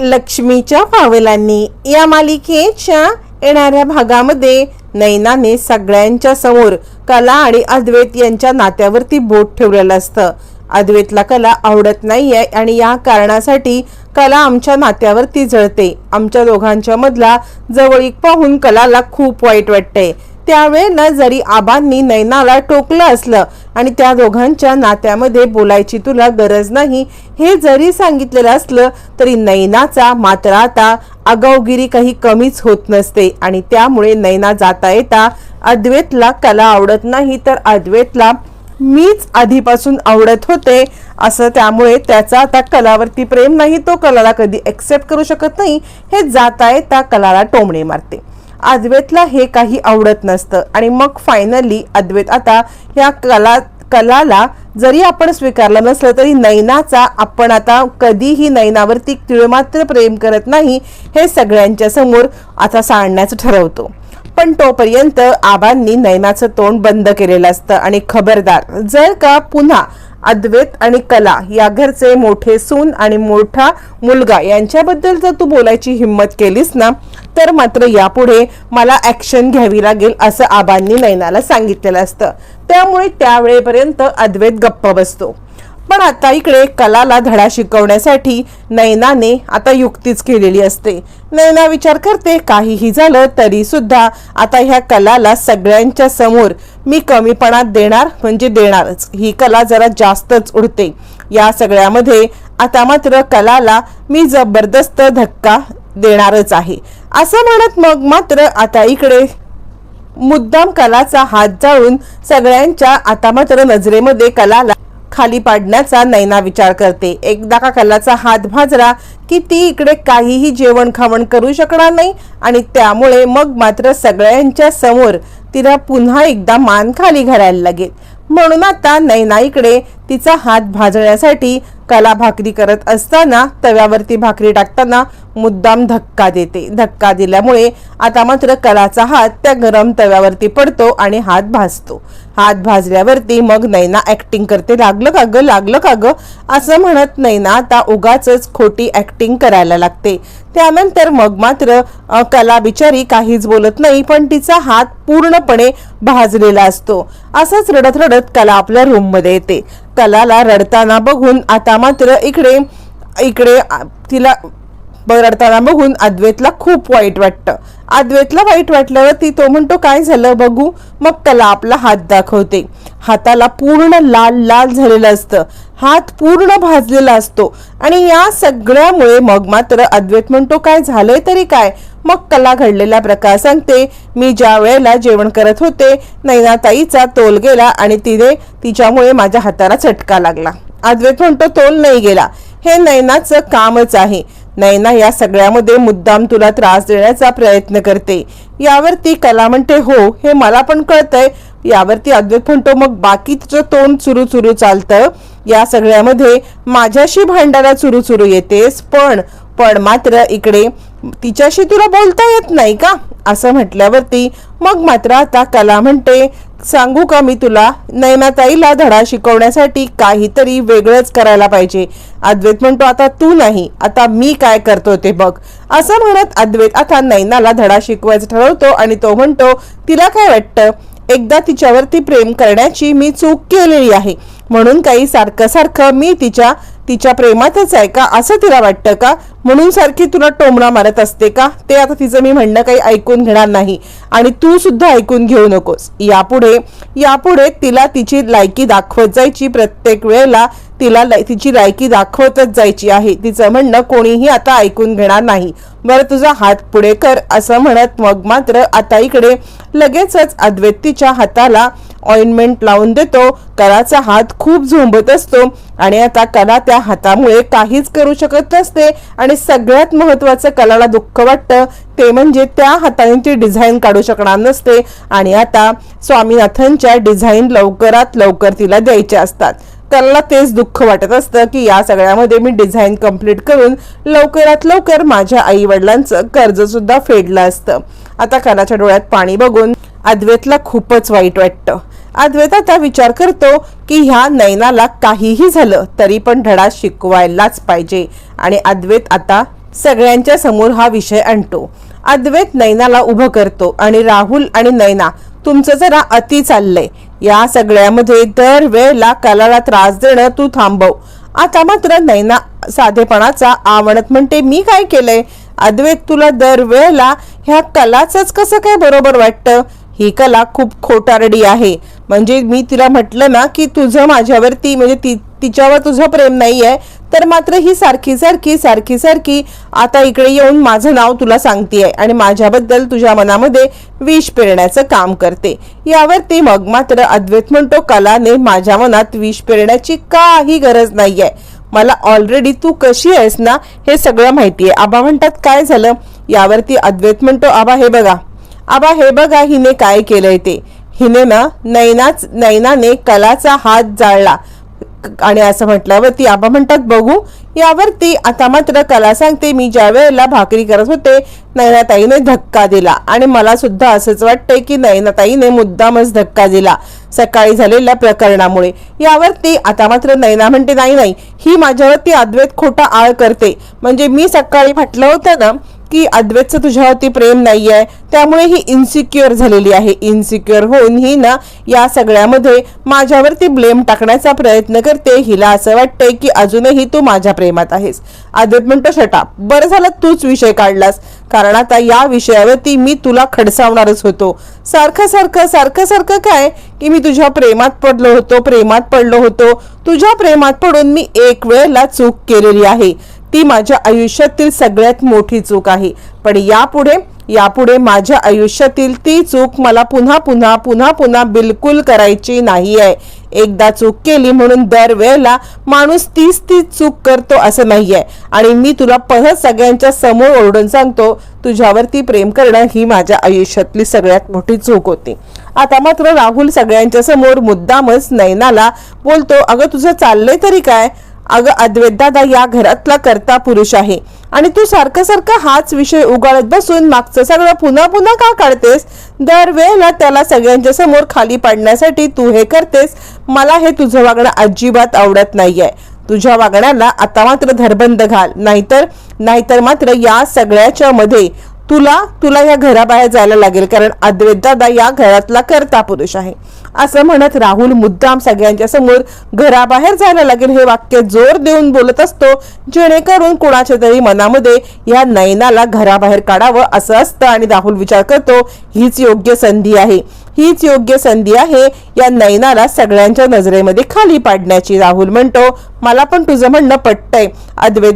लक्ष्मीच्या पावलांनी या मालिकेच्या येणाऱ्या भागामध्ये नैनाने सगळ्यांच्या समोर कला आणि अद्वैत यांच्या नात्यावरती बोट ठेवलेलं असतं. अद्वैतला कला आवडत नाहीये आणि या कारणासाठी कला आमच्या नात्यावरती जळते. आमच्या दोघांच्या मधला जवळीक पाहून कलाला खूप वाईट वाटते त्यावेळेला जरी आबांनी नैनाला टोकलं असलं आणि त्या दोघांच्या नात्यामध्ये बोलायची तुला गरज नाही हे जरी सांगितलेलं असलं तरी नैनाचा मात्र आता आगाऊगिरी काही कमीच होत नसते आणि त्यामुळे नैना जाता येता अद्वैतला कला आवडत नाही तर अद्वैतला मीच आधीपासून आवडत होते असं त्यामुळे त्याचा आता कलावरती प्रेम नाही तो कलाला कधी एक्सेप्ट करू शकत नाही हे जाता येता कलाला टोमणे मारते. अद्वैतला हे काही आवडत नसतं. आणि मग फायनली अद्वैत आता ह्या कला कलाला जरी आपण स्वीकारलं नसलं तरी नैनाचा आपण आता कधीही नैनावरती तिळमात्र प्रेम करत नाही हे सगळ्यांच्या समोर आता सांगण्याचं ठरवतो. पण तोपर्यंत आबांनी नैनाचं तोंड बंद केलेलं असतं. आणि खबरदार जर का पुन्हा अद्वैत आणि कला या घरचे मोठे सून आणि मोठा मुलगा यांच्याबद्दल जर तू बोलायची हिंमत केलीस ना तर मात्र यापुढे मला ॲक्शन घ्यावी लागेल असं आबांनी नैनाला सांगितलेलं असतं. त्यामुळे त्यावेळेपर्यंत अद्वैत गप्प बसतो. पण आता इकडे कलाला धडा शिकवण्यासाठी नैनाने आता युक्तीच केलेली असते. नैना विचार करते काहीही झालं तरी सुद्धा आता ह्या कलाला सगळ्यांच्या समोर मी कमीपणात देणार म्हणजे देणारच. ही कला जरा जास्तच उडते. या सगळ्यामध्ये आता मात्र कलाला मी जबरदस्त धक्का देणारच आहे. असं म्हणत मग मात्र आता इकडे मुद्दाम कलाचा हात जाळून सगळ्यांच्या आता मात्र नजरेमध्ये कलाला खाली पाडण्याचा नैना विचार करते. एकदा का कलाचा हात भाजला की ती इकडे काहीही जेवण खावण करू शकणार नाही आणि त्यामुळे मग मात्र सगळ्यांच्या समोर तिला पुन्हा एकदा मान खाली घालायला लागेल. म्हणून आता नैना इकडे तिचा हात भाजण्यासाठी कला भाकरी करत असताना तव्यावरती भाकरी टाकताना मुद्दाम धक्का देते. धक्का दिल्यामुळे आता मात्र कलाचा हात त्या गरम तव्यावरती पडतो आणि हात भाजतो. हात भाजल्यावरती मग नैना ऍक्टिंग करते. लागलं का ग? लागलं का ग? असं म्हणत नैना आता उगाच खोटी ऍक्टिंग करायला लागते. त्यानंतर मग मात्र कला बिचारी काहीच बोलत नाही पण तिचा हात पूर्णपणे भाजलेला असतो. असंच रडत रडत कला आपल्या रूममध्ये येते. कलाला रडताना बघून आता मात्र इकडे इकडे तिला बरडताना बघून अद्वैतला खूप वाईट वाटतं. अद्वैतला वाईट वाटल्यावरती तो म्हणतो काय झालं बघू? मग त्याला आपला हात दाखवते. हाताला पूर्ण लाल लाल झालेलं असतं. हात पूर्ण भाजलेला असतो. आणि या सगळ्यामुळे मग मात्र अद्वैत म्हणतो काय झालंय तरी काय? मग कला घडलेला प्रकार सांगते मी ज्या वेळेला जेवण करत होते नैनाताईचा तोल गेला आणि तिने तिच्यामुळे माझ्या हाताला चटका लागला. अद्वैत म्हणतो तोल नाही गेला. हे नैनाचं कामच आहे. नैना या सगळ्यामध्ये मुद्दाम तुला त्रास देण्याचा प्रयत्न करते. यावरती कला म्हणते हो हे मला पण कळतंय. यावरती अद्वैत म्हणतो मग बाकी तिचं तोंड चुरू चुरू चालतं. या सगळ्यामध्ये माझ्याशी भांडायला चुरू चुरू येतेस. पण पण मात्र इकडे तिच्याशी तुला बोलता येत नाही का? असं म्हटल्यावरती मग मात्र आता कला म्हणते सांगू का मी तुला? नैनाताईला धडा शिकवण्यासाठी काहीतरी वेगळंच करायला पाहिजे. अद्वैत म्हणतो आता तू नाही आता मी काय करतो ते बघ. असं म्हणत अद्वैत आता नैनाला धडा शिकवायचं ठरवतो आणि तो म्हणतो तिला काय वाटतं? एकदा तिच्यावरती प्रेम करण्याची मी चूक केलेली आहे. म्हणून काही सारखं सारखं मी तिच्या तिच्या प्रेमातच आहे का? असं तिला वाटतं का? म्हणून सारखी तुला टोमणा मारत असते का? ते आता तिचं मी म्हणणं काही ऐकून घेणार नाही. आणि तू सुद्धा ऐकून घेऊ नकोस. यापुढे यापुढे तिला तिची लायकी दाखवत जायची. प्रत्येक वेळेला तिला तिची लायकी दाखवतच जायची आहे. तिचं म्हणणं कोणीही आता ऐकून घेणार नाही. बरं तुझा हात पुढे कर असं म्हणत मग मात्र आता इकडे लगेचच अद्वैत तिच्या हाताला ऑइंटमेंट लावून देतो. कलाचा हात खूप झोंबत असतो आणि आता कला त्या हातामुळे काहीच करू शकत नसते आणि सगळ्यात महत्वाचं कलाला दुःख वाटतं ते म्हणजे त्या हाताने ती डिझाईन काढू शकणार नसते आणि आता स्वामीनाथनच्या डिझाईन लवकरात लवकर तिला द्यायच्या असतात. त्याला तेच दुःख वाटत असतं की या सगळ्यामध्ये मी डिझाईन कंप्लीट करून लवकरात लवकर माझ्या आई वडिलांचं कर्ज सुद्धा फेडलं असतं. आता कलाच्या डोळ्यात पाणी बघून अद्वैतला खूपच वाईट वाटतं. अद्वैत आता विचार करतो की ह्या नैनाला काहीही झालं तरी पण धडा शिकवायलाच पाहिजे. आणि अद्वैत आता सगळ्यांच्या समोर हा विषय आणतो. अद्वैत नैनाला उभं करतो आणि राहुल आणि नैना तुमचं जरा अति चाललंय. या सगळ्यामध्ये दर वेळेला कलाला त्रास देणं तू थांबव. आता मात्र नैना साधेपणाचा आवडत म्हणते मी काय केलंय? अद्वैत तुला दर वेळेला ह्या कलाच कसं काय बरोबर वाटतं? ही कला खूप खोटारडी आहे. म्हणजे मी तिला म्हटलं ना की तुझं माझ्यावरती म्हणजे ती तिच्यावर तुझं प्रेम नाही आहे तर मात्र ही सारखी सारखी सारखी सारखी आता इकडे येऊन माझं नाव तुला सांगतेय आणि माझ्याबद्दल तुझ्या मनामध्ये विष पेरण्याचं काम करते. यावरती मग मात्र अद्वैत म्हणतो कलाने माझ्या मनात विष पेरण्याची काही गरज नाही आहे मला ऑलरेडी तू कशी आहेस ना हे सगळं माहिती आहे आबा म्हणतात काय झालं? यावरती अद्वैत म्हणतो आबा हे बघा आबा हे बघा हिने काय केलंय ते. हिने ना नैनाच नैनाने कलाचा हात जाळला. आणि असं म्हटल्यावर ती आबा म्हणतात बघू यावरती आता मात्र कला सांगते मी ज्या वेळेला भाकरी करत होते नैनाताईने धक्का दिला. आणि मला सुद्धा असंच वाटतंय की नैनाताईने मुद्दामच धक्का दिला सकाळी झालेल्या प्रकरणामुळे. यावरती आता मात्र नैना म्हणते नाही नाही ही माझ्यावरती अद्वैत खोटा आळ करते. म्हणजे मी सकाळी म्हटलं होतं ना की अद्वैतचं तुझ्यावरती प्रेम नाहीये त्यामुळे ही इन्सिक्युअर झालेली आहे. इन्सिक्युअर होऊन ही ना या सगळ्यामध्ये माझ्यावरती ब्लेम टाकण्याचा प्रयत्न करते. हिला असं वाटतंय की अजूनही तू माझ्या प्रेमात आहेस. अद्वैत म्हणतो शटा बरं झालं तूच विषय काढलास. कारण आता या विषयावरती मी तुला खडसावणारच होतो. सारखं सारखं सारखं सारखं काय की मी तुझ्या प्रेमात पडलो होतो प्रेमात पडलो होतो. तुझ्या प्रेमात पडून मी एक वेळेला चूक केलेली आहे. ती माझ्या आयुष्यातील सगळ्यात मोठी चूक आहे. पण यापुढे यापुढे माझ्या आयुष्यातील ती चूक मला पुन्हा पुन्हा पुन्हा पुन्हा बिलकुल करायची नाही आहे एकदा चूक केली म्हणून दरवेळेला माणूस तीच तीच चूक करतो असं नाही आहे आणि मी तुला परत सगळ्यांच्या समोर ओरडून सांगतो तुझ्यावरती प्रेम करणं ही माझ्या आयुष्यातली सगळ्यात मोठी चूक होती. आता मात्र राहुल सगळ्यांच्या समोर मुद्दामच नैनाला बोलतो अगं तुझं चाललंय तरी काय? अगं अद्वैत दादा या घरातला करता पुरुष आहे. आणि तू सारखं सारखं हाच विषय उगाळत बसून मागचं सगळं पुन्हा पुन्हा का काढतेस? दरवेळेला त्याला सगळ्यांच्या समोर खाली पाडण्यासाठी तू हे करतेस. मला हे तुझं वागणं अजिबात आवडत नाहीये. तुझ्या वागण्याला आता मात्र धरबंद घाल. नाहीतर नाहीतर मात्र या सगळ्याच्या मध्ये तुला तुला या घराबाहेर जायला लागेल कारण अद्वैत दादा या घरातला करता पुरुष आहे. असं म्हणत राहुल मुद्दाम सगळ्यांच्या समोर घराबाहेर जायला लागेल हे वाक्य जोर देऊन बोलत असतो जेणेकरून कोणाच्या तरी मनामध्ये या नयनाला घराबाहेर काढावं असं असतं आणि राहुल विचार करतो हीच योग्य संधी आहे. हीच योग्य संधी आहे या नयनाला सगळ्यांच्या नजरेमध्ये खाली पाडण्याची. राहुल म्हणतो मला पण तुझं म्हणणं पटतंय. अद्वैत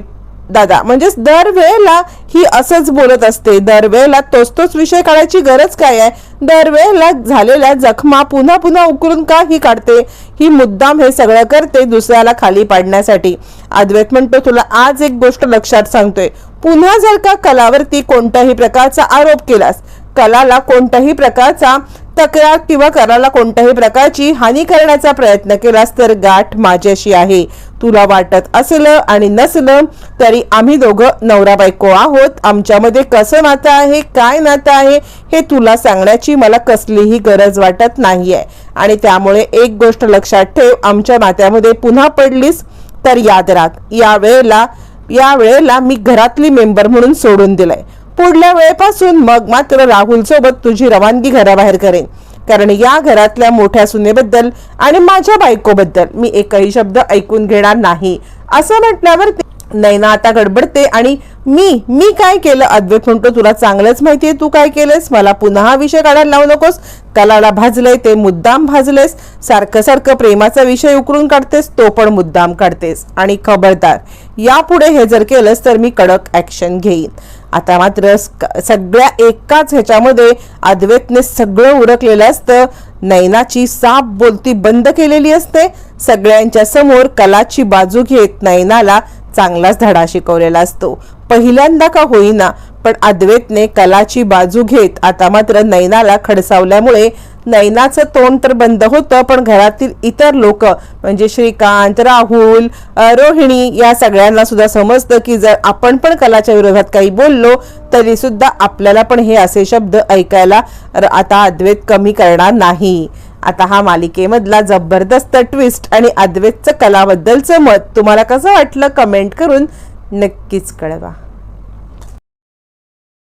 दादा म्हणजेच दरवेळेला ही असंच बोलत असते. दरवेळेला तोच तोच विषय काढायची गरज काय आहे? दरवेळेला झालेल्या जखमा पुन्हा पुन्हा उकरून का ही काढते? ही मुद्दाम हे सगळं करते दुसऱ्याला खाली पाडण्यासाठी. अद्वैत म्हणतो तुला आज एक गोष्ट लक्षात सांगतोय. पुन्हा जर का कलावरती कोणत्याही प्रकारचा आरोप केलास कलाला कोणत्याही प्रकारचा तक्रार किंवा कराला कोणत्याही प्रकारची हानी करण्याचा प्रयत्न केलास तर गाठ माझ्याशी आहे. तुला वाटत असलं आणि नसलं तरी आम्ही दोघं नवरा बायको आहोत. आमच्यामध्ये कसं नातं आहे काय नातं आहे हे तुला सांगण्याची मला कसलीही गरज वाटत नाहीये. आणि त्यामुळे एक गोष्ट लक्षात ठेव आमच्या नात्यामध्ये पुन्हा पडलीस तर याद राख. या वेळेला या वेळेला मी घरातली मेंबर म्हणून सोडून दिलंय. पुढल्या वेळेपासून मग मात्र राहुल सोबत तुझी रवानगी घराबाहेर करेन. कारण या घरातल्या मोठ्या सुनेबद्दल आणि माझ्या बायकोबद्दल मी एकही शब्द ऐकून घेणार नाही. असं म्हटल्यावर नैना आता गडबडते आणि मी मी काय केलं? अद्वैत म्हणतो तुला चांगलंच माहितीये तू काय केलंस मला पुन्हा हा विषय काढायला लावू नकोस. तलाला भाजलंय ते मुद्दाम भाजलेस. सारखं सारखं प्रेमाचा विषय उकरून काढतेस तो पण मुद्दाम काढतेस. आणि खबरदार यापुढे हे जर केलंस तर मी कडक ऍक्शन घेईन. आता मात्र सगळ्या एकाच ह्याच्यामध्ये अद्वैतने सगळं उरकलेलं असतं. नैनाची साप बोलती बंद केलेली असते. सगळ्यांच्या समोर कलाची बाजू घेत नैनाला चांगलाच धडा शिकवलेला असतो. पहिल्यांदा का होईना पण अद्वैतने कलाची बाजू घेत आता मात्र नैनाला खडसावल्यामुळे नैनाचं तोंड तर बंद होतं पण घरातील इतर लोक म्हणजे श्रीकांत राहुल रोहिणी या सगळ्यांना सुद्धा समजतं की जर आपण पण कलाच्या विरोधात काही बोललो तरी सुद्धा आपल्याला पण हे असे शब्द ऐकायला आता अद्वैत कमी करणार नाही. आता हा मालिकेमधला जबरदस्त ट्विस्ट आणि अद्वैतचं कलाबद्दलचं मत तुम्हाला कसं वाटलं कमेंट करून नक्कीच कळवा.